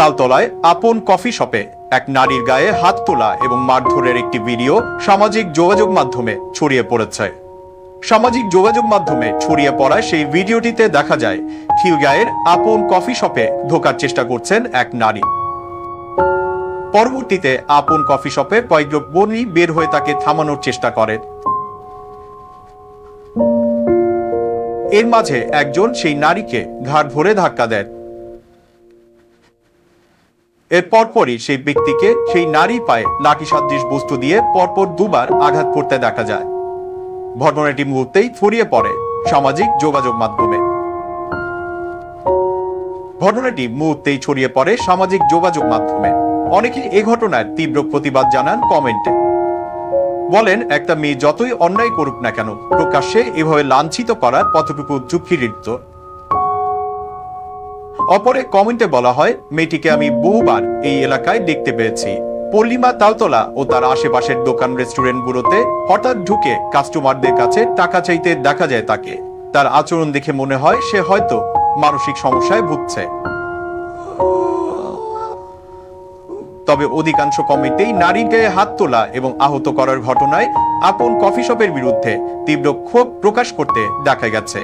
তালতলায় আপন কফি শপে এক নারীর গায়ে হাত তোলা এবং মারধরের একটি ভিডিও সামাজিক যোগাযোগ মাধ্যমে ছড়িয়ে পড়েছে। সামাজিক যোগাযোগ মাধ্যমে ছড়িয়ে পড়া সেই ভিডিওটিতে দেখা যায় খিলগাঁয়ের আপন কফি শপে ঢোকার চেষ্টা করছেন এক নারী। পরবর্তীতে আপন কফি শপে কয়েকজন বনি বের হয়ে তাকে থামানোর চেষ্টা করেন। এর মাঝে একজন সেই নারীকে ঘাড় ধরে ধাক্কা দেন। এর পরপরই সেই ব্যক্তিকে সেই নারী পায়ে লাঠি সাদৃশ বস্তু দিয়ে পরপর দুবার আঘাত করতে দেখা যায়। ঘটনাটি মুহূর্তেই ছড়িয়ে পড়ে সামাজিক যোগাযোগ মাধ্যমে। ঘটনাটি মুহূর্তেই ছড়িয়ে পড়ে সামাজিক যোগাযোগ মাধ্যমে। অনেকে এই ঘটনার তীব্র প্রতিবাদ জানান কমেন্টে। বলেন, একটা মেয়ে যতই অন্যায় করুক না কেন, প্রকাশ্যে এভাবে লাঞ্ছিত করা কতটুকু যুক্তিরিক্ত অপরে কমেন্টে বলা হয়, মেয়েটিকে আমি বহুবার এই এলাকায় দেখতে পেয়েছি। পল্লিমা তালতলা ও তার আশেপাশের দোকান রেস্টুরেন্টগুলোতে হঠাৎ ঢুকে কাস্টমারদের কাছে টাকা চাইতে দেখা যায় তাকে। তার আচরণ দেখে মনে হয় সে হয়তো মানসিক সমস্যায় ভুগছে। তবে অধিকাংশ কমেন্টেই নারীর গায়ে হাত তোলা এবং আহত করার ঘটনায় আপন কফি শপের বিরুদ্ধে তীব্র ক্ষোভ প্রকাশ করতে দেখা গেছে।